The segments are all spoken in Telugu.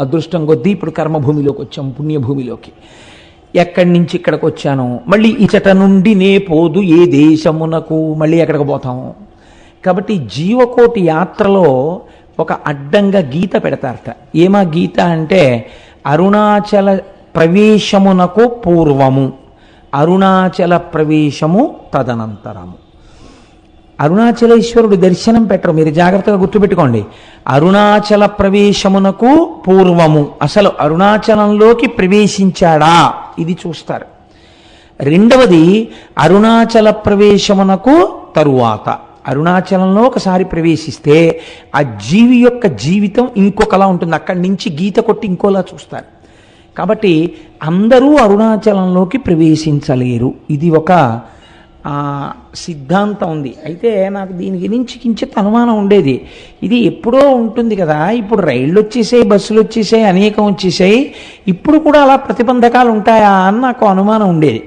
అదృష్టం కొద్దీ ఇప్పుడు కర్మభూమిలోకి వచ్చాం పుణ్యభూమిలోకి. ఎక్కడి నుంచి ఇక్కడికి వచ్చాను మళ్ళీ ఇచట నుండి నే పోదు ఏ దేశమునకు మళ్ళీ ఎక్కడికి పోతాము కాబట్టి జీవకోటి యాత్రలో ఒక అడ్డంగా గీత పెడతారట. ఏమా గీత అంటే అరుణాచల ప్రవేశమునకు పూర్వము అరుణాచల ప్రవేశము తదనంతరము. అరుణాచలేశ్వరుడు దర్శనం పెట్టరు. మీరు జాగ్రత్తగా గుర్తుపెట్టుకోండి. అరుణాచల ప్రవేశమునకు పూర్వము. అసలు అరుణాచలంలోకి ప్రవేశించాడా? ఇది చూస్తారు. రెండవది అరుణాచల ప్రవేశమునకు తరువాత. అరుణాచలంలో ఒకసారి ప్రవేశిస్తే ఆ జీవి యొక్క జీవితం ఇంకొకలా ఉంటుంది. అక్కడి నుంచి గీత కొట్టి ఇంకోలా చూస్తారు. కాబట్టి అందరూ అరుణాచలంలోకి ప్రవేశించలేరు. ఇది ఒక సిద్ధాంతం ఉంది. అయితే నాకు దీని గురించి కించిత్ అనుమానం ఉండేది. ఇది ఎప్పుడో ఉంటుంది కదా. ఇప్పుడు రైళ్ళు వచ్చేసాయి బస్సులు వచ్చేసాయి అనేకం వచ్చేసాయి. ఇప్పుడు కూడా అలా ప్రతిబంధకాలు ఉంటాయా అని నాకు అనుమానం ఉండేది.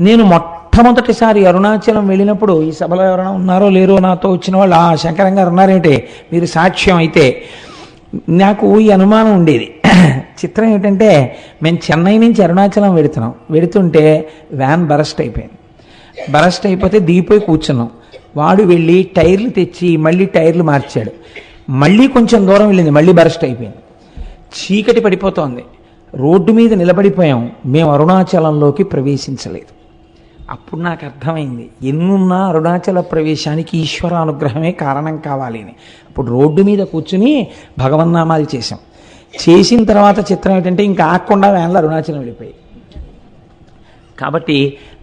నేను మొట్టమొదటిసారి అరుణాచలం వెళ్ళినప్పుడు ఈ సభలో ఎవరైనా ఉన్నారో లేరో నాతో వచ్చిన వాళ్ళు ఆ శంకరం గారు ఉన్నారేంటే? మీరు సాక్ష్యం అయితే. నాకు ఈ అనుమానం ఉండేది. చిత్రం ఏంటంటే మేము చెన్నై నుంచి అరుణాచలం వెడుతున్నాం వెడుతుంటే వ్యాన్ బరస్ట్ అయిపోయింది. బరస్ట్ అయిపోతే దిగిపోయి కూర్చున్నాం. వాడు వెళ్ళి టైర్లు తెచ్చి మళ్ళీ టైర్లు మార్చాడు. మళ్ళీ కొంచెం దూరం వెళ్ళింది మళ్ళీ బరస్ట్ అయిపోయింది. చీకటి పడిపోతోంది. రోడ్డు మీద నిలబడిపోయాం. మేము అరుణాచలంలోకి ప్రవేశించలేదు. అప్పుడు నాకు అర్థమైంది ఎన్నున్నా అరుణాచల ప్రవేశానికి ఈశ్వర అనుగ్రహమే కారణం కావాలి అని. అప్పుడు రోడ్డు మీద కూర్చుని భగవన్నామాలు చేశాం. చేసిన తర్వాత చిత్రం ఏంటంటే ఇంకా ఆకుండా వ్యాన్లు అరుణాచలం వెళ్ళిపోయి కాబట్టి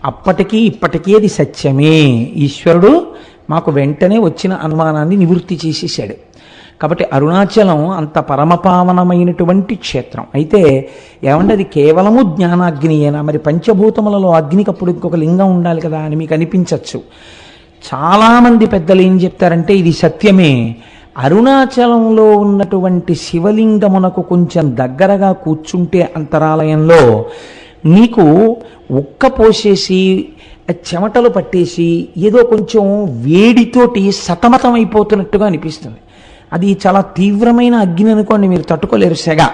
అప్పటికీ ఇప్పటికీ అది సత్యమే. ఈశ్వరుడు మాకు వెంటనే వచ్చిన అనుమానాన్ని నివృత్తి చేసేసాడు కాబట్టి అరుణాచలం అంత పరమపావనమైనటువంటి క్షేత్రం. అయితే ఏమంటే అది కేవలము జ్ఞానాగ్నియేనా మరి పంచభూతములలో అగ్నికి అప్పుడు ఇంకొక లింగం ఉండాలి కదా అని మీకు అనిపించవచ్చు చాలామంది పెద్దలు ఏం చెప్తారంటే ఇది సత్యమే. అరుణాచలంలో ఉన్నటువంటి శివలింగమునకు కొంచెం దగ్గరగా కూర్చుంటే అంతరాలయంలో నీకు ఉక్క పోసేసి చెమటలు పట్టేసి ఏదో కొంచెం వేడితోటి సతమతం అయిపోతున్నట్టుగా అనిపిస్తుంది. అది చాలా తీవ్రమైన అగ్ని అనుకోండి మీరు తట్టుకోలేరు సెగ.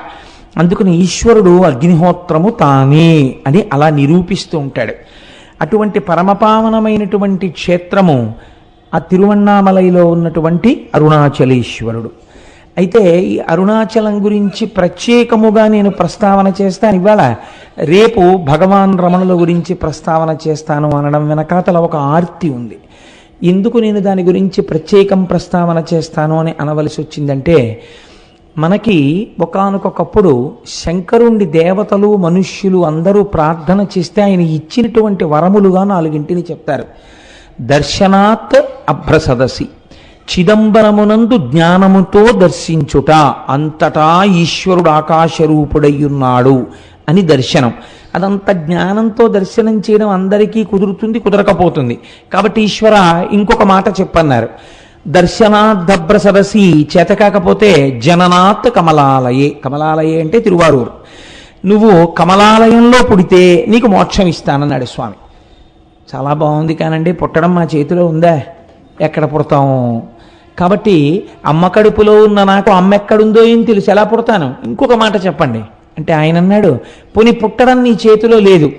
అందుకని ఈశ్వరుడు అగ్నిహోత్రము తానే అని అలా నిరూపిస్తూ ఉంటాడు. అటువంటి పరమపావనమైనటువంటి క్షేత్రము ఆ తిరువണ്ണామలైలో ఉన్నటువంటి అరుణాచలేశ్వరుడు. అయితే ఈ అరుణాచలం గురించి ప్రత్యేకముగా నేను ప్రస్తావన చేస్తాను. ఇవాళ రేపు భగవాన్ రమణుల గురించి ప్రస్తావన చేస్తాను అనడం వెనకాతల ఒక ఆర్తి ఉంది. ఎందుకు నేను దాని గురించి ప్రత్యేకం ప్రస్తావన చేస్తాను అని అనవలసి వచ్చిందంటే మనకి ఒకనకొకప్పుడు శంకరుండి దేవతలు మనుష్యులు అందరూ ప్రార్థన చేస్తే ఆయన ఇచ్చినటువంటి వరములుగా నాలుగింటిని చెప్తారు. దర్శనాత్ అభ్రసదసి. చిదంబరమునందు జ్ఞానముతో దర్శించుట అంతటా ఈశ్వరుడు ఆకాశరూపుడయ్యున్నాడు అని దర్శనం. అదంత జ్ఞానంతో దర్శనం చేయడం అందరికీ కుదురుతుంది కుదరకపోతుంది. కాబట్టి ఈశ్వర ఇంకొక మాట చెప్పన్నారు. దర్శనాద్దభ్ర సరసి చేత కాకపోతే జననాత్ కమలాలయే. కమలాలయే అంటే తిరువారూరు. నువ్వు కమలాలయంలో పుడితే నీకు మోక్షం ఇస్తానన్నాడు స్వామి. చాలా బాగుంది కానండి పుట్టడం మా చేతిలో ఉందా? ఎక్కడ పుడతాము కాబట్టి అమ్మ కడుపులో ఉన్న నాకు అమ్మ ఎక్కడుందో ఏం తెలుసు? ఎలా పుడతాను? ఇంకొక మాట చెప్పండి. అంటే ఆయన అన్నాడు పోని పుట్టడం నీ చేతిలో లేదు.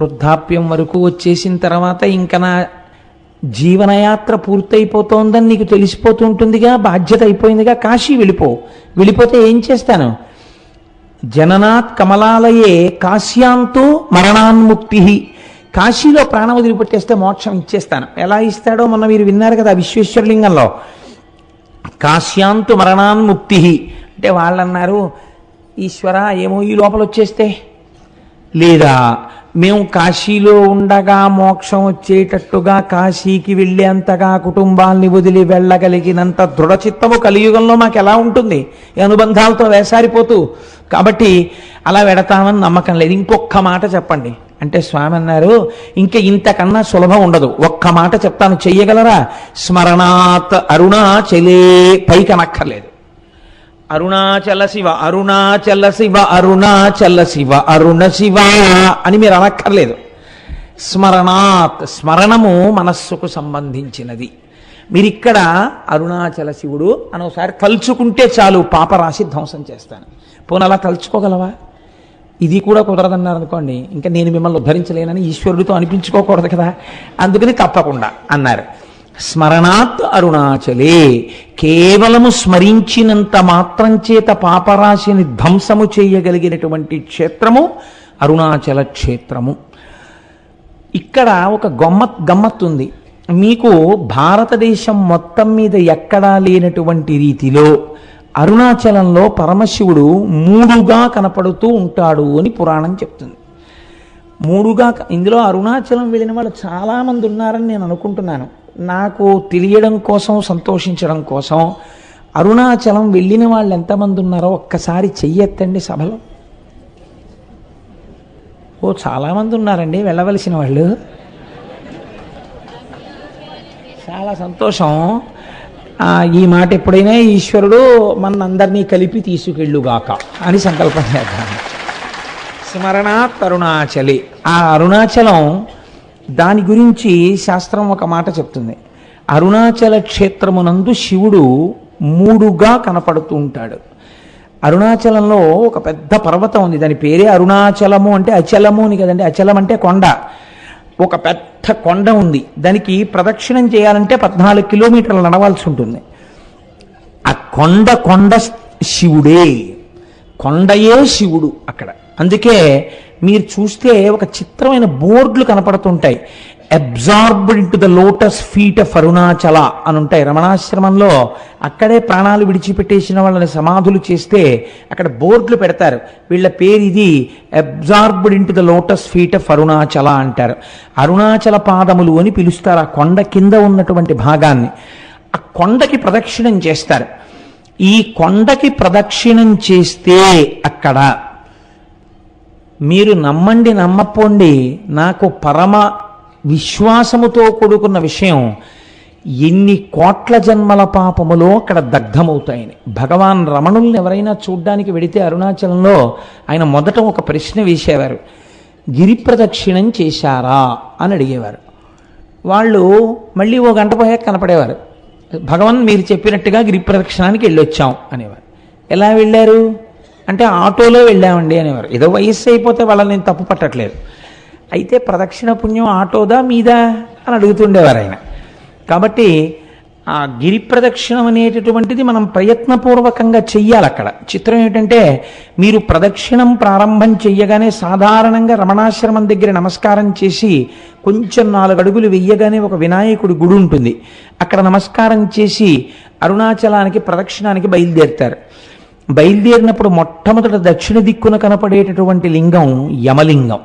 వృద్ధాప్యం వరకు వచ్చేసిన తర్వాత ఇంకా నా జీవనయాత్ర పూర్తయిపోతోందని నీకు తెలిసిపోతుంటుందిగా బాధ్యత అయిపోయిందిగా కాశీ వెళ్ళిపో. వెళ్ళిపోతే ఏం చేస్తాను? జననాత్ కమలాలయే కాశ్యాంతో మరణాన్ముక్తి. కాశీలో ప్రాణం వదిలిపెట్టేస్తే మోక్షం ఇచ్చేస్తాను. ఎలా ఇస్తాడో మొన్న మీరు విన్నారు కదా విశ్వేశ్వరలింగంలో. కాశ్యాంతు మరణాన్ ముక్తి. అంటే వాళ్ళు అన్నారు ఈశ్వర ఏమో ఈ లోపల వచ్చేస్తే లేదా మేము కాశీలో ఉండగా మోక్షం వచ్చేటట్టుగా కాశీకి వెళ్ళేంతగా కుటుంబాల్ని వదిలి వెళ్ళగలిగినంత దృఢచిత్తము కలియుగంలో మాకు ఎలా ఉంటుంది అనుబంధాలతో వేసారిపోతూ. కాబట్టి అలా వెడతామని నమ్మకం లేదు. ఇంకొక మాట చెప్పండి. అంటే స్వామి అన్నారు ఇంకా ఇంతకన్నా సులభం ఉండదు. ఒక్క మాట చెప్తాను చెయ్యగలరా? స్మరణాత్ అరుణాచలే. పైకనక్కర్లేదు. అరుణాచల శివ అరుణాచల శివ అరుణాచల శివ అరుణ శివ అని మీరు అనక్కర్లేదు. స్మరణాత్ స్మరణము మనస్సుకు సంబంధించినది. మీరిక్కడ అరుణాచల శివుడు అని ఒకసారి తలుచుకుంటే చాలు పాపరాశి ధ్వంసం చేస్తాను. పోనీ అలా తలుచుకోగలవా? ఇది కూడా కుదరదన్నారు అనుకోండి ఇంకా నేను మిమ్మల్ని ఉద్ధరించలేనని ఈశ్వరుడితో అనిపించుకోకూడదు కదా. అందుకని తప్పకుండా అన్నారు. స్మరణాత్ అరుణాచలే కేవలము స్మరించినంత మాత్రం చేత పాపరాశిని ధ్వంసము చేయగలిగినటువంటి క్షేత్రము అరుణాచల క్షేత్రము. ఇక్కడ ఒక గమ్మత్ గమ్మత్ ఉంది మీకు భారతదేశం మొత్తం మీద ఎక్కడా లేనటువంటి రీతిలో అరుణాచలంలో పరమశివుడు మూడుగా కనపడుతూ ఉంటాడు అని పురాణం చెప్తుంది. మూడుగా ఇందులో అరుణాచలం వెళ్ళిన వాళ్ళు చాలామంది ఉన్నారని నేను అనుకుంటున్నాను. నాకు తెలియడం కోసం సంతోషించడం కోసం అరుణాచలం వెళ్ళిన వాళ్ళు ఎంతమంది ఉన్నారో ఒక్కసారి చెయ్యెత్తండి సభలో. ఓ చాలామంది ఉన్నారండి వెళ్ళవలసిన వాళ్ళు. చాలా సంతోషం. ఈ మాట ఎప్పుడైనా ఈశ్వరుడు మనందరినీ కలిపి తీసుకెళ్ళుగాక అని సంకల్పం చేద్దాం. స్మరణాత్ అరుణాచలి. ఆ అరుణాచలం దాని గురించి శాస్త్రం ఒక మాట చెప్తుంది. అరుణాచల క్షేత్రమునందు శివుడు మూడుగా కనపడుతూ ఉంటాడు. అరుణాచలంలో ఒక పెద్ద పర్వతం ఉంది. దాని పేరే అరుణాచలము అంటే అచలము అని కదండి. అచలం అంటే కొండ. ఒక పెద్ద కొండ ఉంది. దానికి ప్రదక్షిణం చేయాలంటే పద్నాలుగు కిలోమీటర్లు నడవాల్సి ఉంటుంది. ఆ కొండ కొండ శివుడే. కొండయే శివుడు అక్కడ. అందుకే మీరు చూస్తే ఒక చిత్రమైన బోర్డులు కనపడుతుంటాయి. Absorbed into the lotus feet of Arunachala అని ఉంటాయి. రమణాశ్రమంలో అక్కడే ప్రాణాలు విడిచిపెట్టేసిన వాళ్ళని సమాధులు చేస్తే అక్కడ బోర్డులు పెడతారు. వీళ్ళ పేరు ఇది absorbed into the lotus feet of Arunachala అంటారు. అరుణాచల పాదములు అని పిలుస్తారు. ఆ కొండ కింద ఉన్నటువంటి భాగాన్ని. ఆ కొండకి ప్రదక్షిణం చేస్తారు. ఈ కొండకి ప్రదక్షిణం చేస్తే అక్కడ మీరు నమ్మండి నమ్మపోండి నాకు పరమ విశ్వాసముతో కూడుకున్న విషయం ఎన్ని కోట్ల జన్మల పాపములో అక్కడ దగ్ధమవుతాయని. భగవాన్ రమణుల్ని ఎవరైనా చూడ్డానికి వెడితే అరుణాచలంలో ఆయన మొదట ఒక ప్రశ్న వేసేవారు. గిరి ప్రదక్షిణం చేశారా అని అడిగేవారు. వాళ్ళు మళ్ళీ ఓ గంట పోయాక కనపడేవారు. భగవాన్ మీరు చెప్పినట్టుగా గిరి ప్రదక్షిణానికి వెళ్ళొచ్చాం అనేవారు. ఎలా వెళ్ళారు? అంటే ఆటోలో వెళ్ళామండి అనేవారు. ఏదో వయస్సు అయిపోతే వాళ్ళని నేను తప్పు పట్టట్లేదు. అయితే ప్రదక్షిణ పుణ్యం ఆటోదా మీదా అని అడుగుతుండేవారు ఆయన. కాబట్టి ఆ గిరి ప్రదక్షిణం అనేటటువంటిది మనం ప్రయత్నపూర్వకంగా చెయ్యాలి అక్కడ. చిత్రం ఏంటంటే మీరు ప్రదక్షిణం ప్రారంభం చెయ్యగానే సాధారణంగా రమణాశ్రమం దగ్గర నమస్కారం చేసి కొంచెం నాలుగు అడుగులు వెయ్యగానే ఒక వినాయకుడి గుడి ఉంటుంది. అక్కడ నమస్కారం చేసి అరుణాచలానికి ప్రదక్షిణానికి బయలుదేరుతారు. బయలుదేరినప్పుడు మొట్టమొదట దక్షిణ దిక్కున కనపడేటటువంటి లింగం యమలింగం.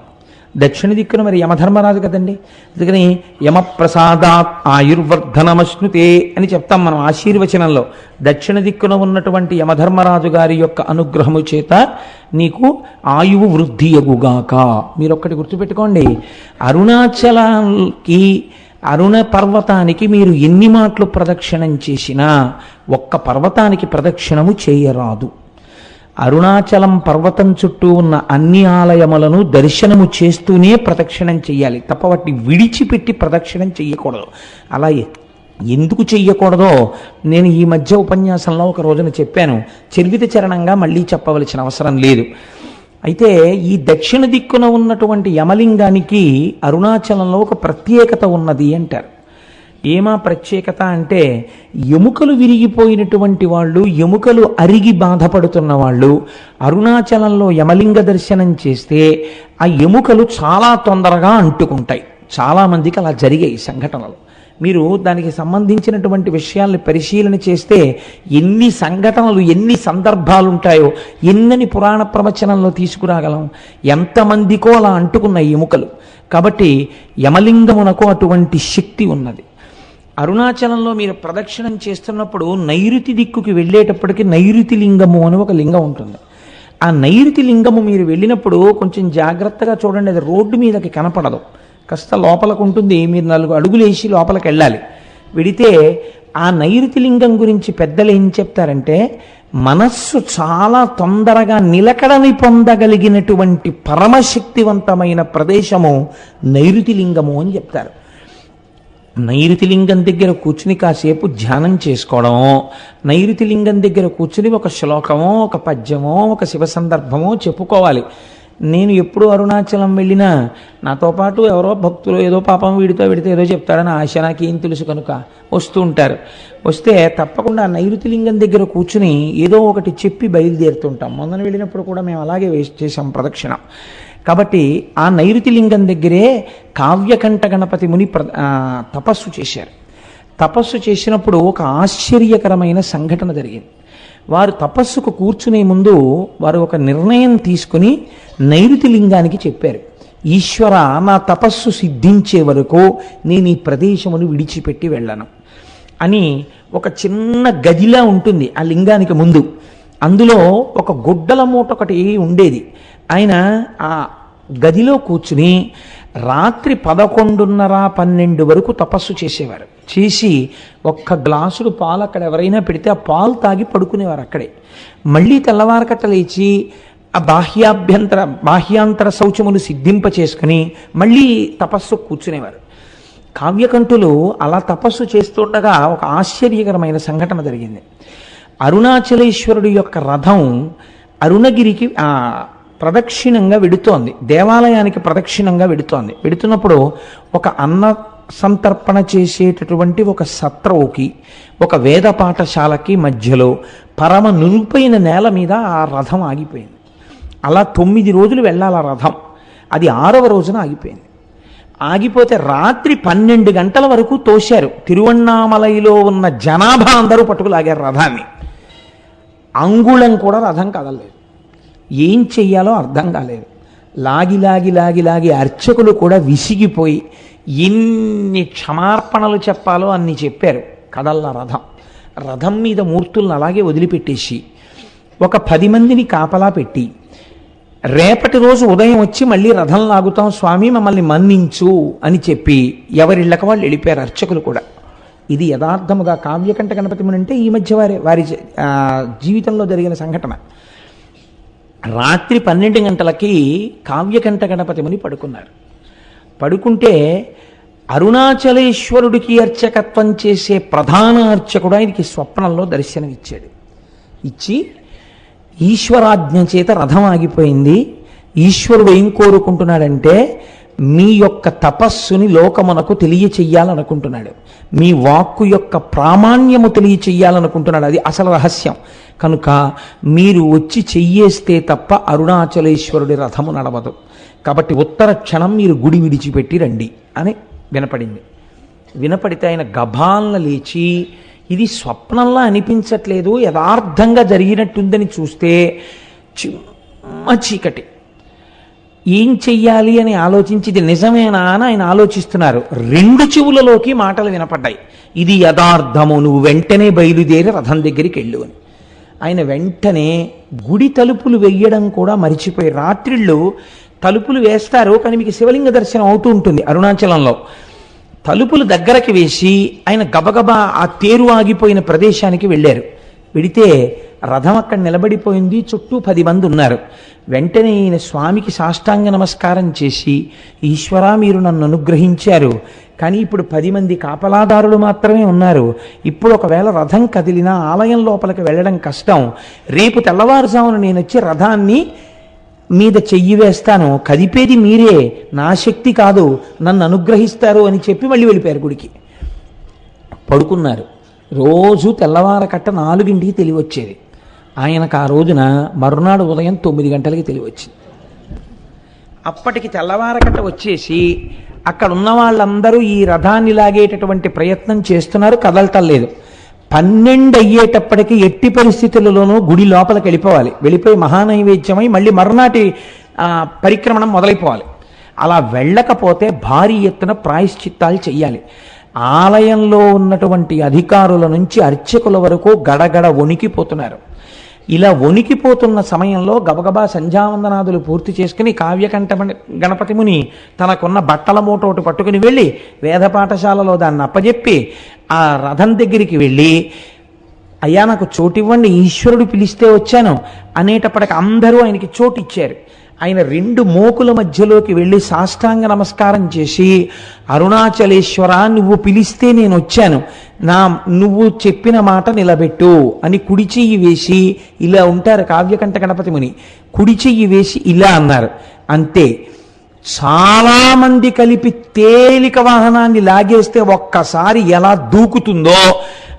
దక్షిణ దిక్కున మరి యమధర్మరాజు కదండి? అందుకని యమప్రసాదాత్ ఆయుర్వర్ధనమశ్నుతే అని చెప్తాం మనం ఆశీర్వచనంలో. దక్షిణ దిక్కున ఉన్నటువంటి యమధర్మరాజు గారి యొక్క అనుగ్రహము చేత నీకు ఆయువు వృద్ధి ఎగుగాక. మీరు ఒక్కటి గుర్తుపెట్టుకోండి. అరుణాచలానికి అరుణ పర్వతానికి మీరు ఎన్ని మాటలు ప్రదక్షిణం చేసినా ఒక్క పర్వతానికి ప్రదక్షిణము చేయరాదు. అరుణాచలం పర్వతం చుట్టూ ఉన్న అన్ని ఆలయములను దర్శనము చేస్తూనే ప్రదక్షిణం చేయాలి తప్ప వాటిని విడిచిపెట్టి ప్రదక్షిణం చేయకూడదు అలా ఎందుకు చెయ్యకూడదో నేను ఈ మధ్య ఉపన్యాసంలో ఒక రోజున చెప్పాను. చరివిత చరణంగా మళ్ళీ చెప్పవలసిన అవసరం లేదు. అయితే ఈ దక్షిణ దిక్కున ఉన్నటువంటి యమలింగానికి అరుణాచలంలో ఒక ప్రత్యేకత ఉన్నది అంటారు. ఏమా ప్రత్యేకత అంటే ఎముకలు విరిగిపోయినటువంటి వాళ్ళు ఎముకలు అరిగి బాధపడుతున్న వాళ్ళు అరుణాచలంలో యమలింగ దర్శనం చేస్తే ఆ ఎముకలు చాలా తొందరగా అంటుకుంటాయి. చాలామందికి అలా జరిగాయి సంఘటనలు. మీరు దానికి సంబంధించినటువంటి విషయాల్ని పరిశీలన చేస్తే ఎన్ని సంఘటనలు ఎన్ని సందర్భాలు ఉంటాయో ఎన్నని పురాణ ప్రవచనంలో తీసుకురాగలం. ఎంతమందికో అలా అంటుకున్న ఎముకలు. కాబట్టి యమలింగమునకు అటువంటి శక్తి ఉన్నది. అరుణాచలంలో మీరు ప్రదక్షిణం చేస్తున్నప్పుడు నైరుతి దిక్కుకి వెళ్ళేటప్పటికి నైరుతి లింగము అని ఒక లింగం ఉంటుంది. ఆ నైరుతి లింగము మీరు వెళ్ళినప్పుడు కొంచెం జాగ్రత్తగా చూడండి అది రోడ్డు మీదకి కనపడదు. కాస్త లోపలకు ఉంటుంది మీరు నాలుగు అడుగులు వేసి లోపలికి వెళ్ళాలి. వెడితే ఆ నైరుతి లింగం గురించి పెద్దలు ఏం చెప్తారంటే మనస్సు చాలా తొందరగా నిలకడని పొందగలిగినటువంటి పరమశక్తివంతమైన ప్రదేశము నైరుతి లింగము అని చెప్తారు. నైరుతి లింగం దగ్గర కూర్చుని కాసేపు ధ్యానం చేసుకోవడం నైరుతి లింగం దగ్గర కూర్చుని ఒక శ్లోకమో ఒక పద్యమో ఒక శివ సందర్భమో చెప్పుకోవాలి. నేను ఎప్పుడు అరుణాచలం వెళ్ళినా నాతో పాటు ఎవరో భక్తులు ఏదో పాపం వీడితో వీడితో ఏదో చెప్తాడని ఆశ నాకేం తెలుసు కనుక వస్తూ ఉంటారు. వస్తే తప్పకుండా నైరుతి లింగం దగ్గర కూర్చుని ఏదో ఒకటి చెప్పి బయలుదేరుతుంటాం. మొన్న వెళ్ళినప్పుడు కూడా మేము అలాగే వేస్ట్ చేసాం ప్రదక్షిణ. కాబట్టి ఆ నైరుతి లింగం దగ్గరే కావ్యకంఠ గణపతి ముని ప్ర తపస్సు చేశారు. తపస్సు చేసినప్పుడు ఒక ఆశ్చర్యకరమైన సంఘటన జరిగింది. వారు తపస్సుకు కూర్చునే ముందు వారు ఒక నిర్ణయం తీసుకుని నైరుతి లింగానికి చెప్పారు. ఈశ్వర నా తపస్సు సిద్ధించే వరకు నేను ఈ ప్రదేశమును విడిచిపెట్టి వెళ్ళను అని ఒక చిన్న గదిలా ఉంటుంది ఆ లింగానికి ముందు. అందులో ఒక గుడ్డల మూట ఒకటి ఉండేది. ఆయన ఆ గదిలో కూర్చుని రాత్రి పదకొండున్నర పన్నెండు వరకు తపస్సు చేసేవారు. చేసి ఒక్క గ్లాసుడు పాలు అక్కడ ఎవరైనా పెడితే ఆ పాలు తాగి పడుకునేవారు అక్కడే. మళ్ళీ తెల్లవారకట్ట లేచి ఆ బాహ్యాభ్యంతర బాహ్యాంతర శౌచములు సిద్ధింప చేసుకుని మళ్ళీ తపస్సు కూర్చునేవారు. కావ్యకంఠులు అలా తపస్సు చేస్తుండగా ఒక ఆశ్చర్యకరమైన సంఘటన జరిగింది. అరుణాచలేశ్వరుడి యొక్క రథం అరుణగిరికి ప్రదక్షిణంగా వెడుతోంది. దేవాలయానికి ప్రదక్షిణంగా వెడుతోంది. వెడుతున్నప్పుడు ఒక అన్న సంతర్పణ చేసేటటువంటి ఒక సత్రవుకి ఒక వేద పాఠశాలకి మధ్యలో పరమ నునుపైన నేల మీద ఆ రథం ఆగిపోయింది. అలా తొమ్మిది రోజులు వెళ్ళాలి ఆ రథం. అది ఆరవ రోజున ఆగిపోయింది. ఆగిపోతే రాత్రి పన్నెండు గంటల వరకు తోశారు. తిరువണ്ണామలైలో ఉన్న జనాభా అందరూ పట్టుకులాగారు రథాన్ని. అంగుళం కూడా రథం కదలలేదు. ఏం చెయ్యాలో అర్థం కాలేదు. లాగి లాగి లాగి లాగి అర్చకులు కూడా విసిగిపోయి ఎన్ని క్షమార్పణలు చెప్పాలో అన్ని చెప్పారు. కదల్ల రథం. రథం మీద మూర్తులను అలాగే వదిలిపెట్టేసి ఒక పది మందిని కాపలా పెట్టి రేపటి రోజు ఉదయం వచ్చి మళ్ళీ రథం లాగుతాం స్వామి మమ్మల్ని మన్నించు అని చెప్పి ఎవరిళ్ళక వాళ్ళు వెళ్ళిపోయారు అర్చకులు కూడా. ఇది యథార్థముగా కావ్యకంఠ గణపతిముని అంటే ఈ మధ్య వారి వారి జీవితంలో జరిగిన సంఘటన. రాత్రి పన్నెండు గంటలకి కావ్యకంఠ గణపతిముని పడుకున్నారు. పడుకుంటే అరుణాచలేశ్వరుడికి అర్చకత్వం చేసే ప్రధాన అర్చకుడు ఆయనకి స్వప్నంలో దర్శనమిచ్చాడు. ఇచ్చి ఈశ్వరాజ్ఞ చేత రథం ఆగిపోయింది ఈశ్వరుడు ఏం కోరుకుంటున్నాడంటే మీ యొక్క తపస్సుని లోకమునకు తెలియచెయ్యాలనుకుంటున్నాడు. మీ వాక్కు యొక్క ప్రామాణ్యము తెలియచెయ్యాలనుకుంటున్నాడు. అది అసలు రహస్యం. కనుక మీరు వచ్చి చెయ్యేస్తే తప్ప అరుణాచలేశ్వరుడి రథము నడవదు. కాబట్టి ఉత్తర క్షణం మీరు గుడి విడిచిపెట్టి రండి అని వినపడింది. వినపడితే ఆయన గభాలన లేచి ఇది స్వప్నంలా అనిపించట్లేదు యథార్థంగా జరిగినట్టుందని చూస్తే చిమ్మ చీకటి. ఏం చెయ్యాలి అని ఆలోచించి ఇది నిజమేనా అని ఆయన ఆలోచిస్తున్నారు. రెండు చెవులలోకి మాటలు వినపడ్డాయి. ఇది యథార్థము నువ్వు వెంటనే బయలుదేరి రథం దగ్గరికి వెళ్ళు అని. ఆయన వెంటనే గుడి తలుపులు వెయ్యడం కూడా మరిచిపోయి రాత్రిళ్ళు తలుపులు వేస్తారు కానీ మీకు శివలింగ దర్శనం అవుతూ ఉంటుంది అరుణాచలంలో. తలుపులు దగ్గరకి వేసి ఆయన గబగబా ఆ తేరు ఆగిపోయిన ప్రదేశానికి వెళ్ళారు. వెడితే రథం అక్కడ నిలబడిపోయింది చుట్టూ పది మంది ఉన్నారు. వెంటనే ఈయన స్వామికి సాష్టాంగ నమస్కారం చేసి ఈశ్వరా మీరు నన్ను అనుగ్రహించారు కానీ ఇప్పుడు పది మంది కాపలాదారులు మాత్రమే ఉన్నారు. ఇప్పుడు ఒకవేళ రథం కదిలినా ఆలయం లోపలికి వెళ్ళడం కష్టం. రేపు తెల్లవారుజామున నేను వచ్చి రథాన్ని మీద చెయ్యి వేస్తాను. కదిపేది మీరే. నా శక్తి కాదు. నన్ను అనుగ్రహిస్తారు అని చెప్పి మళ్ళీ వెళ్ళిపోయారు గుడికి. పడుకున్నారు. రోజు తెల్లవారకట్ట నాలుగింటికి తెలివచ్చేది. ఆయనకు ఆ రోజున మరునాడు ఉదయం తొమ్మిది గంటలకి తెలివచ్చింది. అప్పటికి తెల్లవారకట్ట వచ్చేసి అక్కడ ఉన్న వాళ్ళందరూ ఈ రథాన్ని లాగేటటువంటి ప్రయత్నం చేస్తున్నారు. కదలటలేదు పన్నెండు అయ్యేటప్పటికి ఎట్టి పరిస్థితులలోనూ గుడి లోపలికి వెళ్ళిపోవాలి. వెళ్ళిపోయి మహానైవేద్యమై మళ్ళీ మరునాటి పరిక్రమణం మొదలైపోవాలి. అలా వెళ్ళకపోతే భారీ ఎత్తున ప్రాయశ్చిత్తాలు చెయ్యాలి. ఆలయంలో ఉన్నటువంటి అధికారుల నుంచి అర్చకుల వరకు గడగడ వణికిపోతున్నారు. ఇలా వణికిపోతున్న సమయంలో గబగబా సంధ్యావందనాదులు పూర్తి చేసుకుని కావ్యకంఠ గణపతి ముని తనకున్న బట్టల మూటోటి పట్టుకుని వెళ్ళి వేద పాఠశాలలో దాన్ని అప్పజెప్పి ఆ రథం దగ్గరికి వెళ్ళి అయ్యా నాకు చోటు ఇవ్వండి ఈశ్వరుడు పిలిస్తే వచ్చాను అనేటప్పటికి అందరూ ఆయనకి చోటు ఇచ్చారు ఆయన రెండు మోకుల మధ్యలోకి వెళ్ళి సాష్టాంగ నమస్కారం చేసి అరుణాచలేశ్వర నువ్వు పిలిస్తే నేను వచ్చాను నా నువ్వు చెప్పిన మాట నిలబెట్టు. అని కుడి చెయ్యి వేసి ఇలా ఉంటారు కావ్యకంఠ గణపతి ముని. కుడి చెయ్యి వేసి ఇలా అన్నారు. అంతే. చాలామంది కలిపి తేలిక వాహనాన్ని లాగేస్తే ఒక్కసారి ఎలా దూకుతుందో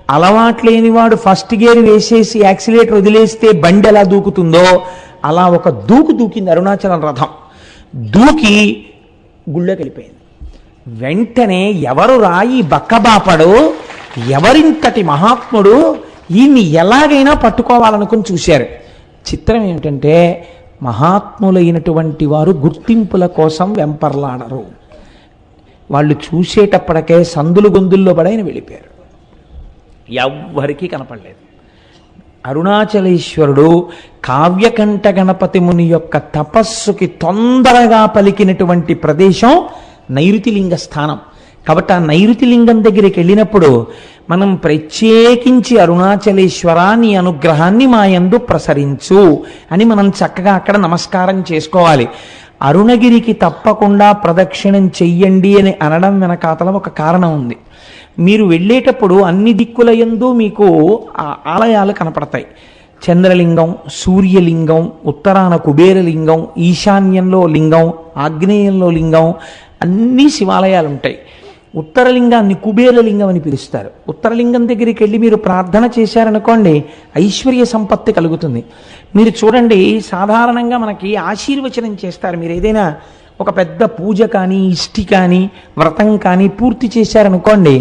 అలవాట్లేనివాడు ఫస్ట్ గేర్ వేసేసి యాక్సిలేటర్ వదిలేస్తే బండి ఎలా దూకుతుందో అలా ఒక దూకు దూకింది అరుణాచలం రథం. దూకి గుళ్ళోకి వెళ్ళిపోయింది. వెంటనే ఎవరు రాయి బక్కబాపడు ఎవరింతటి మహాత్ముడు ఈయన్ని ఎలాగైనా పట్టుకోవాలనుకుని చూశారు. చిత్రం ఏమిటంటే మహాత్ములైనటువంటి వారు గుర్తింపుల కోసం వెంపర్లాడరు. వాళ్ళు చూసేటప్పటికే సందులు గొంతుల్లో పడైన వెళ్ళిపోయారు. ఎవ్వరికీ కనపడలేదు. అరుణాచలేశ్వరుడు కావ్యకంఠ గణపతి ముని యొక్క తపస్సుకి తొందరగా పలికినటువంటి ప్రదేశం నైరుతిలింగ స్థానం. కాబట్టి ఆ నైరుతిలింగం దగ్గరికి వెళ్ళినప్పుడు మనం ప్రత్యేకించి అరుణాచలేశ్వర నీ అనుగ్రహాన్ని మా యందు ప్రసరించు అని మనం చక్కగా అక్కడ నమస్కారం చేసుకోవాలి. అరుణగిరికి తప్పకుండా ప్రదక్షిణం చెయ్యండి అని అనడం వెనకాతల ఒక కారణం ఉంది. మీరు వెళ్ళేటప్పుడు అన్ని దిక్కుల ఎందు మీకు ఆ ఆలయాలు కనపడతాయి. చంద్రలింగం సూర్యలింగం ఉత్తరాన కుబేరలింగం ఈశాన్యంలో లింగం ఆగ్నేయంలో లింగం అన్ని శివాలయాలు ఉంటాయి ఉత్తరలింగాన్ని కుబేరలింగం అని పిలుస్తారు. ఉత్తరలింగం దగ్గరికి వెళ్ళి మీరు ప్రార్థన చేశారనుకోండి ఐశ్వర్య సంపత్తి కలుగుతుంది. మీరు చూడండి సాధారణంగా మనకి ఆశీర్వచనం చేస్తారు. మీరు ఏదైనా ఒక పెద్ద పూజ కానీ ఇష్టి కానీ వ్రతం కానీ పూర్తి చేశారనుకోండి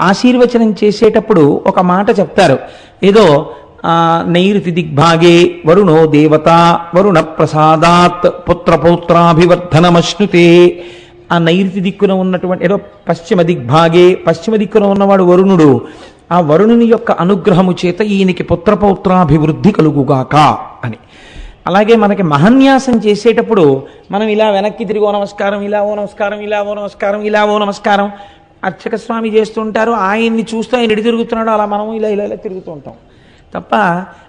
ఆశీర్వచనం చేసేటప్పుడు ఒక మాట చెప్తారు. ఏదో నైరుతి దిగ్భాగే వరుణో దేవత వరుణ ప్రసాదాత్ పుత్రపౌత్రాభివర్ధనమశ్నుతే ఆ నైరుతి దిక్కున ఉన్నటువంటి ఏదో పశ్చిమ దిగ్భాగే పశ్చిమ దిక్కున ఉన్నవాడు వరుణుడు. ఆ వరుణుని యొక్క అనుగ్రహము చేత ఈయనకి పుత్రపౌత్రాభివృద్ధి కలుగుగాక అని. అలాగే మనకి మహన్యాసం చేసేటప్పుడు మనం ఇలా వెనక్కి తిరిగి ఓ నమస్కారం ఇలా ఓ నమస్కారం ఇలా ఓ నమస్కారం ఇలా ఓ నమస్కారం. అర్చక స్వామి చేస్తుంటారు ఆయన్ని చూస్తూ ఆయన ఎడి తిరుగుతున్నాడు అలా మనం ఇలా ఇలా ఇలా తిరుగుతూ ఉంటాం. తప్ప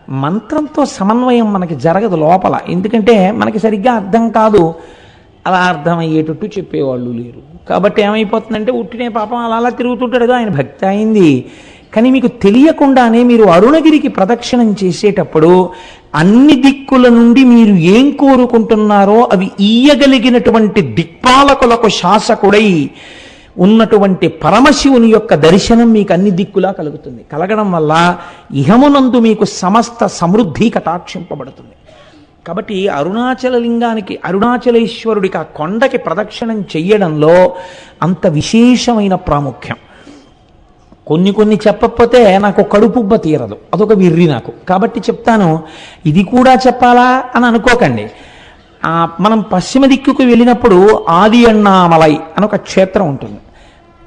మంత్రంతో సమన్వయం మనకి జరగదు లోపల. ఎందుకంటే మనకి సరిగ్గా అర్థం కాదు. అలా అర్థమయ్యేటట్టు చెప్పేవాళ్ళు లేరు. కాబట్టి ఏమైపోతుందంటే ఉట్టినే పాపం అలా అలా తిరుగుతుంటాడు ఆయన భక్తి అయింది. కానీ మీకు తెలియకుండానే మీరు అరుణగిరికి ప్రదక్షిణం చేసేటప్పుడు అన్ని దిక్కుల నుండి మీరు ఏం కోరుకుంటున్నారో అవి ఈయగలిగినటువంటి దిక్పాలకులకు శాసకుడై ఉన్నటువంటి పరమశివుని యొక్క దర్శనం మీకు అన్ని దిక్కులా కలుగుతుంది. కలగడం వల్ల ఇహమునందు మీకు సమస్త సమృద్ధి కటాక్షింపబడుతుంది. కాబట్టి అరుణాచల లింగానికి అరుణాచలేశ్వరుడికి ఆ కొండకి ప్రదక్షిణం చెయ్యడంలో అంత విశేషమైన ప్రాముఖ్యం. కొన్ని కొన్ని చెప్పకపోతే నాకు కడుపుబ్బ తీరదు. అదొక విర్రి నాకు. కాబట్టి చెప్తాను ఇది కూడా చెప్పాలా అని అనుకోకండి. మనం పశ్చిమ దిక్కుకు వెళ్ళినప్పుడు ఆది అన్నామలై అని ఒక క్షేత్రం ఉంటుంది.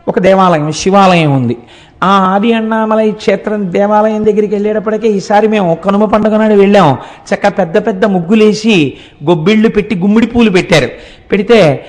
ఒక దేవాలయం శివాలయం ఉంది. ఆ ఆది అన్నామలై క్షేత్రం దేవాలయం దగ్గరికి వెళ్ళేటప్పటికే ఈసారి మేము కనుమ పండుగ నాడు వెళ్ళాం. చక్క పెద్ద పెద్ద ముగ్గులేసి గొబ్బిళ్ళు పెట్టి గుమ్మిడి పూలు పెట్టారు. పెడితే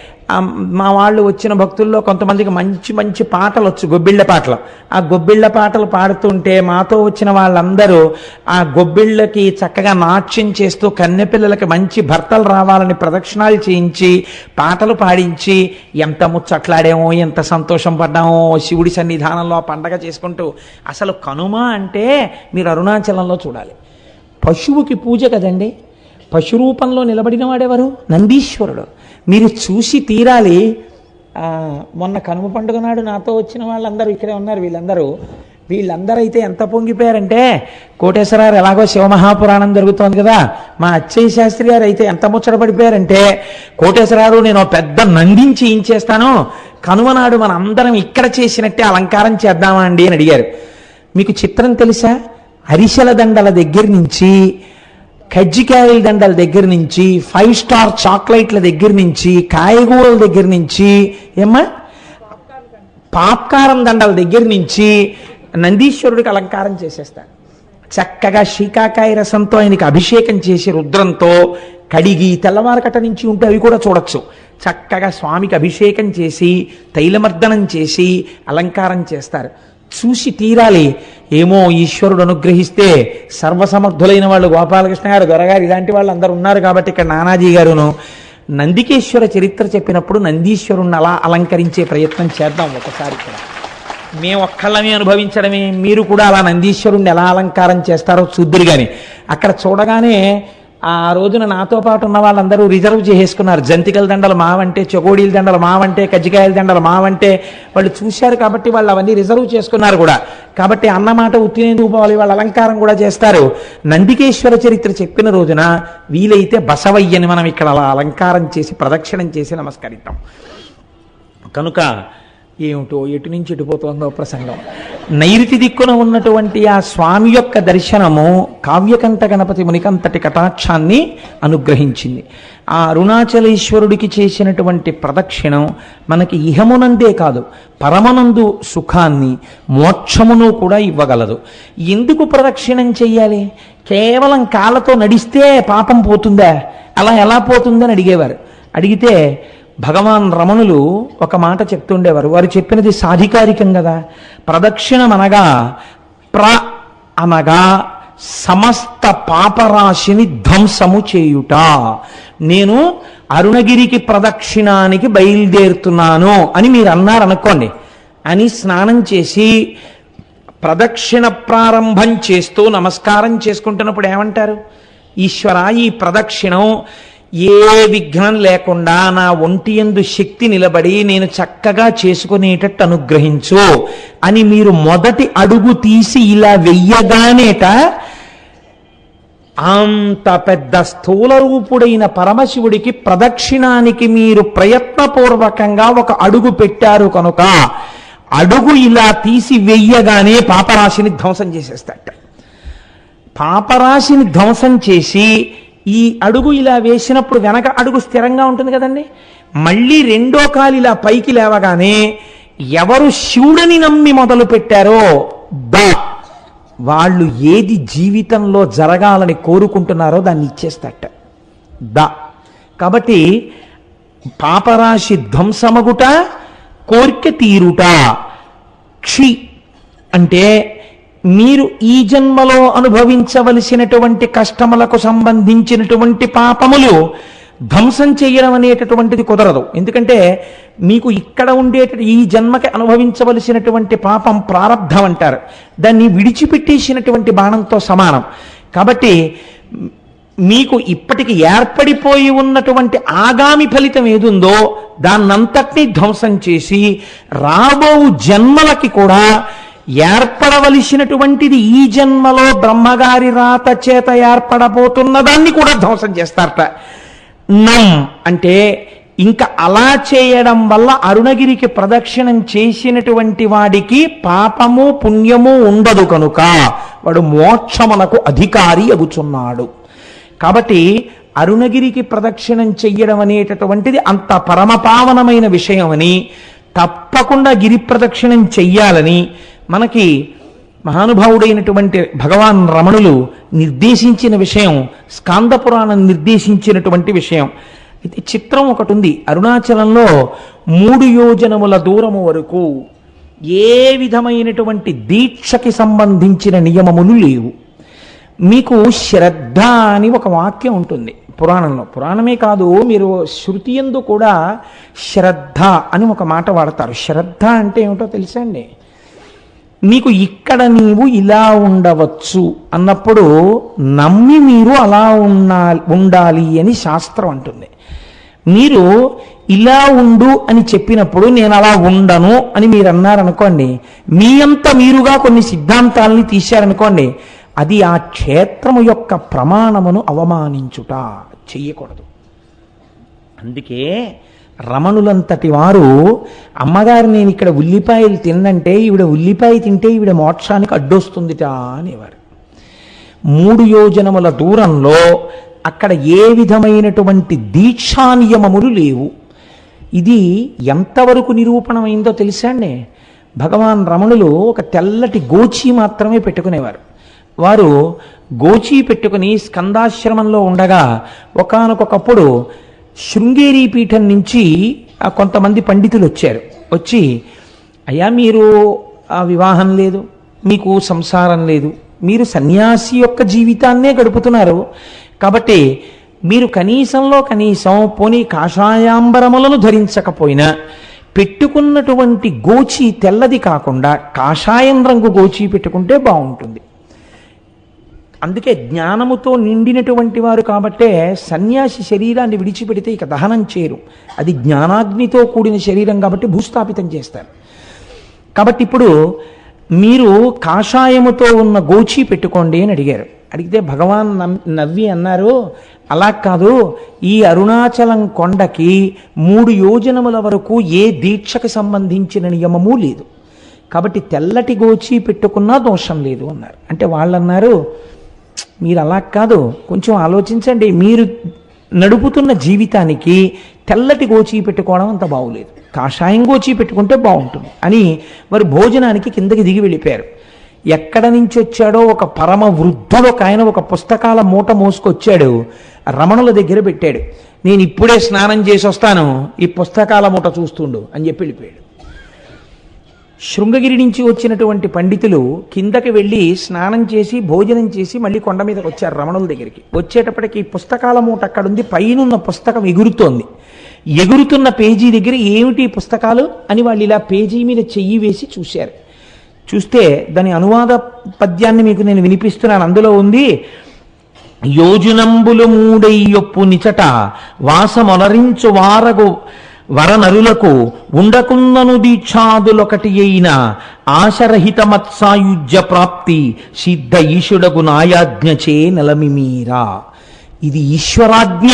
మా వాళ్ళు వచ్చిన భక్తుల్లో కొంతమందికి మంచి మంచి పాటలు వచ్చు గొబ్బిళ్ళ పాటలు. ఆ గొబ్బిళ్ళ పాటలు పాడుతుంటే మాతో వచ్చిన వాళ్ళందరూ ఆ గొబ్బిళ్ళకి చక్కగా నాట్యం చేస్తూ కన్నెపిల్లలకి మంచి భర్తలు రావాలని ప్రదక్షిణాలు చేయించి పాటలు పాడించి ఎంత ముచ్చట్లాడామో ఎంత సంతోషం పడ్డామో శివుడి సన్నిధానంలో ఆ పండగ చేసుకుంటూ. అసలు కనుమ అంటే మీరు అరుణాచలంలో చూడాలి. పశువుకి పూజ కదండి. పశు రూపంలో నిలబడిన వాడెవరు? నందీశ్వరుడు. మీరు చూసి తీరాలి. మొన్న కనుమ పండుగ నాడు నాతో వచ్చిన వాళ్ళందరూ ఇక్కడే ఉన్నారు వీళ్ళందరూ. వీళ్ళందరూ అయితే ఎంత పొంగిపోయారంటే కోటేశ్వరారు ఎలాగో శివమహాపురాణం జరుగుతోంది కదా. మా అచ్చయ్య శాస్త్రి గారు అయితే ఎంత ముచ్చట పడిపోయారంటే కోటేశ్వరారు నేను పెద్ద నందించి ఏం చేస్తాను కనుమ నాడు మన అందరం ఇక్కడ చేసినట్టే అలంకారం చేద్దామా అండి అని అడిగారు. మీకు చిత్రం తెలుసా? అరిసెల దండల దగ్గర నుంచి కజ్జికాయల దండల దగ్గర నుంచి ఫైవ్ స్టార్ చాక్లెట్ల దగ్గర నుంచి కాయగూరల దగ్గర నుంచి ఏమ్మా? పాప్కారం దండల దగ్గర నుంచి నందీశ్వరుడికి అలంకారం చేసేస్తారు. చక్కగా శీకాకాయ రసంతో ఆయనకి అభిషేకం చేసి రుద్రంతో కడిగి తెల్లవారకట నుంచి ఉంటే అవి కూడా చూడొచ్చు. చక్కగా స్వామికి అభిషేకం చేసి తైలమర్దనం చేసి అలంకారం చేస్తారు. చూసి తీరాలి. ఏమో ఈశ్వరుడు అనుగ్రహిస్తే సర్వసమర్థులైన వాళ్ళు గోపాలకృష్ణ గారు దొరగారు ఇలాంటి వాళ్ళు అందరు ఉన్నారు కాబట్టి ఇక్కడ నానాజీ గారును నందికేశ్వర చరిత్ర చెప్పినప్పుడు నందీశ్వరుణ్ణి అలా అలంకరించే ప్రయత్నం చేద్దాం ఒకసారి ఇక్కడ. మేము ఒక్కళ్ళమే అనుభవించడమే మీరు కూడా అలా నందీశ్వరుణ్ణి ఎలా అలంకారం చేస్తారో చూద్దరు కానీ అక్కడ చూడగానే ఆ రోజున నాతో పాటు ఉన్న వాళ్ళందరూ రిజర్వ్ చేసేసుకున్నారు. జంతికల దండలు మావంటే చెగోడీల దండలు మావంటే కజ్జికాయల దండలు మావంటే వాళ్ళు చూశారు కాబట్టి వాళ్ళు అవన్నీ రిజర్వ్ చేసుకున్నారు కూడా. కాబట్టి అన్నమాట ఉత్తినే పోవాలి వాళ్ళ అలంకారం కూడా చేస్తారు. నందికేశ్వర చరిత్ర చెప్పిన రోజున వీలైతే బసవయ్యని మనం ఇక్కడ అలా అలంకారం చేసి ప్రదక్షిణం చేసి నమస్కరిద్దాం. కనుక ఏమిటో ఎటు నుంచి ఎటుపోతుందో ప్రసంగం. నైరుతి దిక్కున ఉన్నటువంటి ఆ స్వామి యొక్క దర్శనము కావ్యకంఠ గణపతి మునికంతటి కటాక్షాన్ని అనుగ్రహించింది. ఆ అరుణాచలేశ్వరుడికి చేసినటువంటి ప్రదక్షిణం మనకి ఇహమునందే కాదు పరమనందు సుఖాన్ని మోక్షమును కూడా ఇవ్వగలదు. ఎందుకు ప్రదక్షిణం చెయ్యాలి? కేవలం కాళ్ళతో నడిస్తే పాపం పోతుందా? అలా ఎలా పోతుందని అడిగేవారు. అడిగితే భగవాన్ రమణులు ఒక మాట చెప్తుండేవారు. వారు చెప్పినది సాధికారికం కదా. ప్రదక్షిణం అనగా ప్ర అనగా సమస్త పాపరాశిని ధ్వంసము చేయుట. నేను అరుణగిరికి ప్రదక్షిణానికి బయలుదేరుతున్నాను అని మీరు అన్నారనుకోండి. అని స్నానం చేసి ప్రదక్షిణ ప్రారంభం చేస్తూ నమస్కారం చేసుకుంటున్నప్పుడు ఏమంటారు? ఈశ్వర ఈ ప్రదక్షిణం ఏ విఘ్నం లేకుండా నా ఒంటి ఎందు శక్తి నిలబడి నేను చక్కగా చేసుకునేటట్టు అనుగ్రహించు అని మీరు మొదటి అడుగు తీసి ఇలా వెయ్యగానేట అంత పెద్ద స్థూల రూపుడైన పరమశివుడికి ప్రదక్షిణానికి మీరు ప్రయత్నపూర్వకంగా ఒక అడుగు పెట్టారు కనుక అడుగు ఇలా తీసి వెయ్యగానే పాపరాశిని ధ్వంసం చేసేస్తాట పాపరాశిని ధ్వంసం చేసి ఈ అడుగు ఇలా వేసినప్పుడు వెనక అడుగు స్థిరంగా ఉంటుంది కదండి? మళ్ళీ రెండో కాలు ఇలా పైకి లేవగానే ఎవరు శివుడని నమ్మి మొదలు పెట్టారో బా! వాళ్ళు ఏది జీవితంలో జరగాలని కోరుకుంటున్నారో దాన్ని ఇచ్చేస్తట. దా కాబట్టి పాపరాశి ధ్వంసమగుట కోర్కె తీరుట క్షి అంటే మీరు ఈ జన్మలో అనుభవించవలసినటువంటి కష్టములకు సంబంధించినటువంటి పాపములు ధ్వంసం చేయడం అనేటటువంటిది కుదరదు. ఎందుకంటే మీకు ఇక్కడ ఉండేట ఈ జన్మకి అనుభవించవలసినటువంటి పాపం ప్రారంధం అంటారు దాన్ని విడిచిపెట్టేసినటువంటి బాణంతో సమానం. కాబట్టి మీకు ఇప్పటికి ఏర్పడిపోయి ఉన్నటువంటి ఆగామి ఫలితం ఏదుందో దాన్నంతటినీ ధ్వంసం చేసి రాబో జన్మలకి కూడా ఏర్పడవలసినటువంటిది ఈ జన్మలో బ్రహ్మగారి రాత చేత ఏర్పడబోతున్న దాన్ని కూడా ధ్వంసం చేస్తారట. నం అంటే ఇంకా అలా చేయడం వల్ల అరుణగిరికి ప్రదక్షిణం చేసినటువంటి వాడికి పాపము పుణ్యము ఉండదు కనుక వాడు మోక్షమునకు అధికారి అగుచున్నాడు కాబట్టి అరుణగిరికి ప్రదక్షిణం చెయ్యడం అనేటటువంటిది అంత పరమపావనమైన విషయమని తప్పకుండా గిరి ప్రదక్షిణం చెయ్యాలని మనకి మహానుభావుడైనటువంటి భగవాన్ రమణులు నిర్దేశించిన విషయం స్కాంద పురాణం నిర్దేశించినటువంటి విషయం. అయితే చిత్రం ఒకటి ఉంది అరుణాచలంలో మూడు యోజనముల దూరము వరకు ఏ విధమైనటువంటి దీక్షకి సంబంధించిన నియమములు లేవు. మీకు శ్రద్ధ అని ఒక వాక్యం ఉంటుంది పురాణంలో. పురాణమే కాదు మీరు శృతి ఎందు కూడా శ్రద్ధ అని ఒక మాట వాడతారు. శ్రద్ధ అంటే ఏమిటో తెలుసా అండి? మీకు ఇక్కడ నీవు ఇలా ఉండవచ్చు అన్నప్పుడు నమ్మి మీరు అలా ఉన్నా ఉండాలి అని శాస్త్రం అంటుంది. మీరు ఇలా ఉండు అని చెప్పినప్పుడు నేను అలా ఉండను అని మీరు అన్నారనుకోండి మీ అంత మీరుగా కొన్ని సిద్ధాంతాలని తీశారనుకోండి అది ఆ క్షేత్రము యొక్క ప్రమాణమును అవమానించుట చెయ్యకూడదు. అందుకే రమణులంతటి వారు అమ్మగారు నేను ఇక్కడ ఉల్లిపాయలు తిన్నంటే ఈవిడ ఉల్లిపాయ తింటే ఈవిడ మోక్షానికి అడ్డొస్తుందిట అనేవారు. మూడు యోజనముల దూరంలో అక్కడ ఏ విధమైనటువంటి దీక్షా నియమములు లేవు. ఇది ఎంతవరకు నిరూపణమైందో తెలుసా అండి? భగవాన్ రమణులు ఒక తెల్లటి గోచి మాత్రమే పెట్టుకునేవారు. వారు గోచి పెట్టుకుని స్కందాశ్రమంలో ఉండగా ఒకానొకప్పుడు శృంగేరి పీఠం నుంచి కొంతమంది పండితులు వచ్చారు. వచ్చి అయ్యా మీరు ఆ వివాహం లేదు మీకు సంసారం లేదు మీరు సన్యాసి యొక్క జీవితాన్నే గడుపుతున్నారు. కాబట్టి మీరు కనీసంలో కనీసం పోనీ కాషాయాంబరములను ధరించకపోయినా పెట్టుకున్నటువంటి గోచి తెల్లది కాకుండా కాషాయం రంగు గోచి పెట్టుకుంటే బాగుంటుంది. అందుకే జ్ఞానముతో నిండినటువంటి వారు కాబట్టే సన్యాసి శరీరాన్ని విడిచిపెడితే ఇక దహనం చేయరు. అది జ్ఞానాగ్నితో కూడిన శరీరం కాబట్టి భూస్థాపితం చేస్తారు. కాబట్టి ఇప్పుడు మీరు కాషాయముతో ఉన్న గోచి పెట్టుకోండి అని అడిగారు. అడిగితే భగవాన్ నవ్వి అన్నారు అలా కాదు. ఈ అరుణాచలం కొండకి మూడు యోజనముల వరకు ఏ దీక్షకు సంబంధించిన నియమము లేదు. కాబట్టి తెల్లటి గోచి పెట్టుకున్నా దోషం లేదు అన్నారు. అంటే వాళ్ళు అన్నారు మీరు అలా కాదు. కొంచెం ఆలోచించండి. మీరు నడుపుతున్న జీవితానికి తెల్లటి గోచి పెట్టుకోవడం అంత బాగులేదు. కాషాయం గోచి పెట్టుకుంటే బాగుంటుంది. అని వారు భోజనానికి కిందకి దిగి వెళ్ళిపోయారు. ఎక్కడ నుంచి వచ్చాడో ఒక పరమ వృద్ధుడు ఒక ఆయన ఒక పుస్తకాల మూట మోసుకొచ్చాడు. రమణుల దగ్గర పెట్టాడు. నేను ఇప్పుడే స్నానం చేసి వస్తాను. ఈ పుస్తకాల మూట చూస్తుండు అని చెప్పి వెళ్ళిపోయాడు. శృంగగిరి నుంచి వచ్చినటువంటి పండితులు కిందకి వెళ్ళి స్నానం చేసి భోజనం చేసి మళ్ళీ కొండ మీదకి వచ్చారు రమణుల దగ్గరికి. వచ్చేటప్పటికి ఈ పుస్తకాల మూట అక్కడుంది పైనున్న పుస్తకం ఎగురుతోంది. ఎగురుతున్న పేజీ దగ్గర ఏమిటి పుస్తకాలు అని వాళ్ళు ఇలా పేజీ మీద చెయ్యి వేసి చూశారు. చూస్తే దాని అనువాద పద్యాన్ని మీకు నేను వినిపిస్తున్నాను. అందులో ఉంది యోజనంబులు మూడయ్యొప్పు నిచట వాసమొలరించు వారగు వరనరులకు ఉండకుందను దీక్షాదులొకటి అయిన ఆశరహిత మత్సాయుజ్య ప్రాప్తి సిద్ధ ఈశుడగు నాయాజ్ఞచే నెలమిమీరా ఇది ఈశ్వరాజ్ఞ.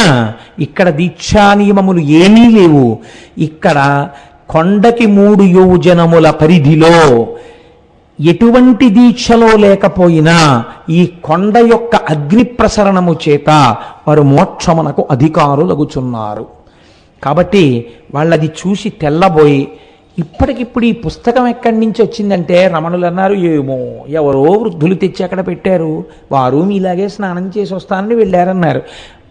ఇక్కడ దీక్షా నియమములు ఏమీ లేవు. ఇక్కడ కొండకి మూడు యోజనముల పరిధిలో ఎటువంటి దీక్షలో లేకపోయినా ఈ కొండ యొక్క అగ్ని ప్రసరణము చేత వారు మోక్షమునకు అధికారులగుచున్నారు. కాబట్టి వాళ్ళది చూసి తెల్లబోయి ఇప్పటికిప్పుడు ఈ పుస్తకం ఎక్కడి నుంచి వచ్చిందంటే రమణులు అన్నారు ఏమో ఎవరో వృద్ధులు తెచ్చి అక్కడ పెట్టారు. వారు మీలాగే స్నానం చేసి వస్తానని వెళ్ళారన్నారు.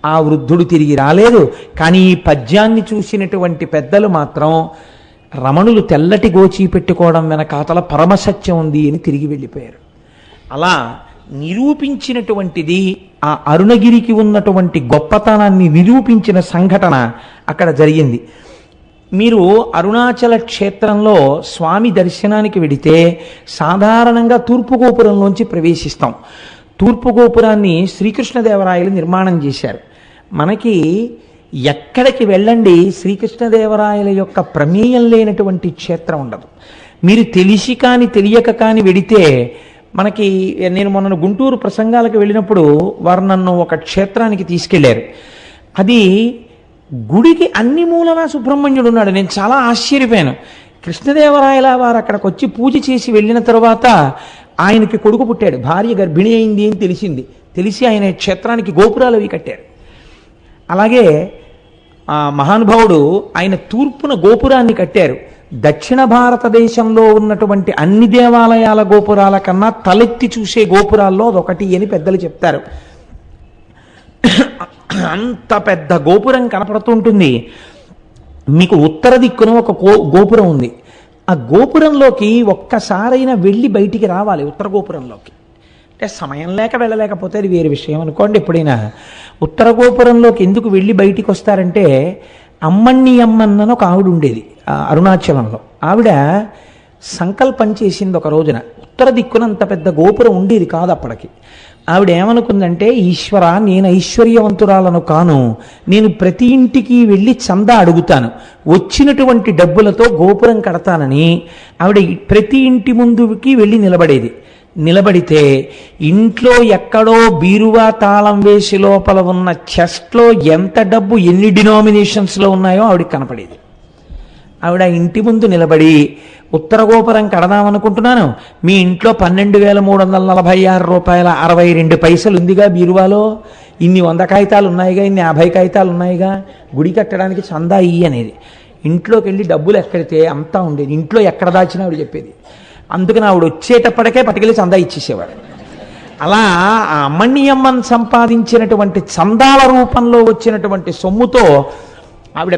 ఆ వృద్ధుడు తిరిగి రాలేదు. కానీ ఈ పద్యాన్ని చూసినటువంటి పెద్దలు మాత్రం రమణులు తెల్లటి గోచి పెట్టుకోవడం వెనకాతల పరమసత్యం ఉంది అని తిరిగి వెళ్ళిపోయారు. అలా నిరూపించినటువంటిది ఆ అరుణగిరికి ఉన్నటువంటి గొప్పతనాన్ని నిరూపించిన సంఘటన అక్కడ జరిగింది. మీరు అరుణాచల క్షేత్రంలో స్వామి దర్శనానికి వెడితే సాధారణంగా తూర్పు గోపురంలోంచి ప్రవేశిస్తాం. తూర్పు గోపురాన్ని శ్రీకృష్ణదేవరాయలు నిర్మాణం చేశారు. మనకి ఎక్కడికి వెళ్ళండి శ్రీకృష్ణదేవరాయల యొక్క ప్రమేయం లేనటువంటి క్షేత్రం ఉండదు. మీరు తెలిసి కానీ తెలియక కానీ వెడితే మనకి నేను మొన్న గుంటూరు ప్రసంగాలకు వెళ్ళినప్పుడు వారు నన్ను ఒక క్షేత్రానికి తీసుకెళ్ళారు. అది గుడికి అన్ని మూలలా సుబ్రహ్మణ్యుడు ఉన్నాడు. నేను చాలా ఆశ్చర్యపోయాను. కృష్ణదేవరాయల వారు అక్కడికి వచ్చి పూజ చేసి వెళ్ళిన తర్వాత ఆయనకి కొడుకు పుట్టాడు. భార్య గర్భిణి అయింది అని తెలిసింది. తెలిసి ఆయన క్షేత్రానికి గోపురాలు అవి కట్టారు. అలాగే ఆ మహానుభావుడు ఆయన తూర్పున గోపురాన్ని కట్టారు. దక్షిణ భారతదేశంలో ఉన్నటువంటి అన్ని దేవాలయాల గోపురాల కన్నా తలెత్తి చూసే గోపురాల్లో అదొకటి అని పెద్దలు చెప్తారు. అంత పెద్ద గోపురం కనపడుతుంటుంది. మీకు ఉత్తర దిక్కున ఒక గో గోపురం ఉంది. ఆ గోపురంలోకి ఒక్కసారైనా వెళ్ళి బయటికి రావాలి ఉత్తర గోపురంలోకి. అంటే సమయం లేక వెళ్ళలేకపోతే అది వేరే విషయం అనుకోండి ఎప్పుడైనా. ఉత్తర గోపురంలోకి ఎందుకు వెళ్ళి బయటికి వస్తారంటే అమ్మణ్ణి అమ్మన్నను ఒక ఆవిడ ఉండేది. అరుణాచలంలో. ఆవిడ సంకల్పం చేసింది ఒక రోజున. ఉత్తర దిక్కున అంత పెద్ద గోపురం ఉండేది కాదు అప్పటికి. ఆవిడ ఏమనుకుందంటే ఈశ్వర నేను ఐశ్వర్యవంతురాలను కాను. నేను ప్రతి ఇంటికి వెళ్ళి చందా అడుగుతాను. వచ్చినటువంటి డబ్బులతో గోపురం కడతానని. ఆవిడ ప్రతి ఇంటి ముందుకి వెళ్ళి నిలబడేది. నిలబడితే ఇంట్లో ఎక్కడో బీరువా తాళం వేసి లోపల ఉన్న చెస్ట్లో ఎంత డబ్బు ఎన్ని డినామినేషన్స్లో ఉన్నాయో ఆవిడకి కనపడేది. ఆవిడ ఇంటి ముందు నిలబడి ఉత్తర గోపురం కడదామనుకుంటున్నాను. మీ ఇంట్లో పన్నెండు వేల మూడు వందల నలభై ఆరు రూపాయల అరవై రెండు పైసలు ఉందిగా బీరువాలో. ఇన్ని వంద కాగితాలు ఉన్నాయిగా ఇన్ని యాభై కాగితాలు ఉన్నాయిగా గుడి కట్టడానికి చందా ఇయ్యి అనేది. ఇంట్లోకి వెళ్ళి డబ్బులు ఎక్కడితే అంతా ఉండేది. ఇంట్లో ఎక్కడ దాచినా ఆవిడ చెప్పేది. అందుకని ఆవిడ వచ్చేటప్పటికే పట్టుకెళ్ళి చందా ఇచ్చేసేవాడు అలా ఆ అమ్మణ్యమ్మన్ సంపాదించినటువంటి చందాల రూపంలో వచ్చినటువంటి సొమ్ముతో ఆవిడ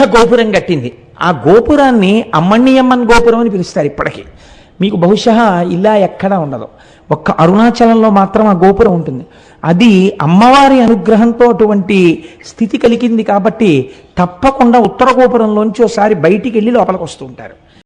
పెద్ద గోపురం కట్టింది. ఆ గోపురాన్ని అమ్మణ్యమ్మన్ గోపురం అని పిలుస్తారు ఇప్పటికీ. మీకు బహుశా ఇలా ఎక్కడా ఉండదు. ఒక్క అరుణాచలంలో మాత్రం ఆ గోపురం ఉంటుంది. అది అమ్మవారి అనుగ్రహంతో అటువంటి స్థితి కలిగింది కాబట్టి తప్పకుండా ఉత్తర గోపురంలోంచి ఒకసారి బయటికి వెళ్ళి లోపలికి వస్తూ ఉంటారు.